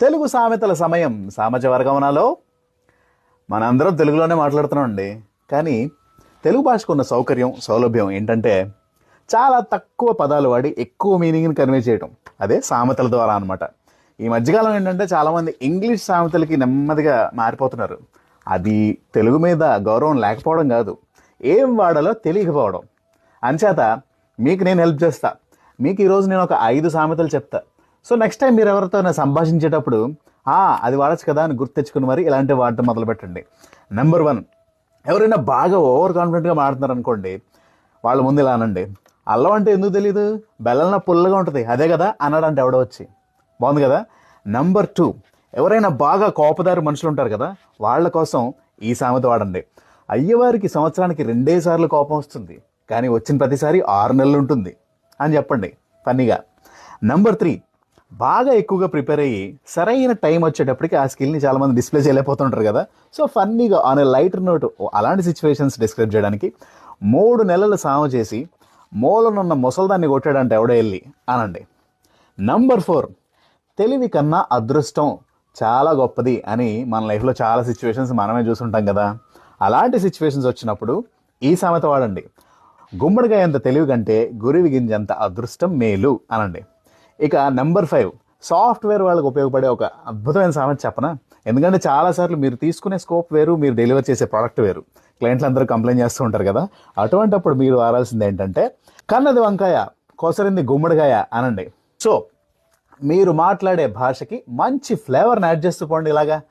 తెలుగు సామెతల సమయం సామాజిక వర్గమనలో మనందరం తెలుగులోనే మాట్లాడుతున్నాం అండి. కానీ తెలుగు భాషకు ఉన్న సౌకర్యం సౌలభ్యం ఏంటంటే చాలా తక్కువ పదాలు వాడి ఎక్కువ మీనింగ్ని కన్వే చేయటం. అదే సామెతల ద్వారా అనమాట ఈ మధ్యకాలం ఏంటంటే చాలామంది ఇంగ్లీష్ సామెతలకి నెమ్మదిగా మారిపోతున్నారు. అది తెలుగు మీద గౌరవం లేకపోవడం కాదు. ఏం వాడాలో తెలియకపోవడం. అంచేత మీకు నేను హెల్ప్ చేస్తా. మీకు ఈరోజు నేను ఒక ఐదు సామెతలు చెప్తా. సో నెక్స్ట్ టైం మీరు ఎవరితో సంభాషించేటప్పుడు "ఆ, అది వాడచ్చు కదా అని గుర్తు తెచ్చుకుని మరి ఇలాంటివి వాడటం మొదలు పెట్టండి. నెంబర్ వన్ ఎవరైనా బాగా ఓవర్ కాన్ఫిడెంట్గా మాట్లాడుతున్నారు అనుకోండి వాళ్ళ ముందు ఇలా అనండి అల్లం అంటే ఎందుకు తెలియదు బెల్లంలో పుల్లగా ఉంటుంది అదే కదా అన్నాడు అంటే ఎవడో వచ్చి. బాగుంది కదా? నెంబర్ టూ ఎవరైనా బాగా కోపదారు మనుషులు ఉంటారు కదా వాళ్ళ కోసం ఈ సామెత వాడండి. అయ్యవారికి సంవత్సరానికి రెండే సార్లు కోపం వస్తుంది కానీ వచ్చిన ప్రతిసారి ఆరు నెలలు ఉంటుంది అని చెప్పండి ఫన్నీగా. నెంబర్ త్రీ బాగా ఎక్కువగా ప్రిపేర్ అయ్యి సరైన టైం వచ్చేటప్పటికి ఆ స్కిల్ని చాలామంది డిస్ప్లే చేయలేకపోతుంటారు కదా. సో ఫన్నీగా ఆన్ ఏ లైటర్ నోట్ అలాంటి సిచ్యువేషన్స్ డిస్క్రైబ్ చేయడానికి మూడు నెలలు సామ చేసి మూలనున్న ముసల్దాన్ని కొట్టాడంటే ఎవడో వెళ్ళి అనండి. నంబర్ ఫోర్ తెలివి కన్నా అదృష్టం చాలా గొప్పది అని మన లైఫ్లో చాలా సిచ్యువేషన్స్ మనమే చూసుంటాం కదా. అలాంటి సిచ్యువేషన్స్ వచ్చినప్పుడు ఈ సామెత వాడండి. గుమ్మడికాయ అంత తెలివి కంటే గురివి గింజంత అదృష్టం మేలు అనండి. ఇక నెంబర్ ఫైవ్ సాఫ్ట్వేర్ వాళ్ళకి ఉపయోగపడే ఒక అద్భుతమైన సామెత చెప్పనా? ఎందుకంటే చాలాసార్లు మీరు తీసుకునే స్కోప్ వేరు మీరు డెలివర్ చేసే ప్రోడక్ట్ వేరు. క్లయింట్లు అందరూ కంప్లైంట్ చేస్తూ ఉంటారు కదా? అటువంటప్పుడు మీరు వారాల్సింది ఏంటంటే కన్నది వంకాయ కొసరింది గుమ్మడికాయ అనండి. సో మీరు మాట్లాడే భాషకి మంచి ఫ్లేవర్ని యాడ్ చేస్తూ పోండి ఇలాగా.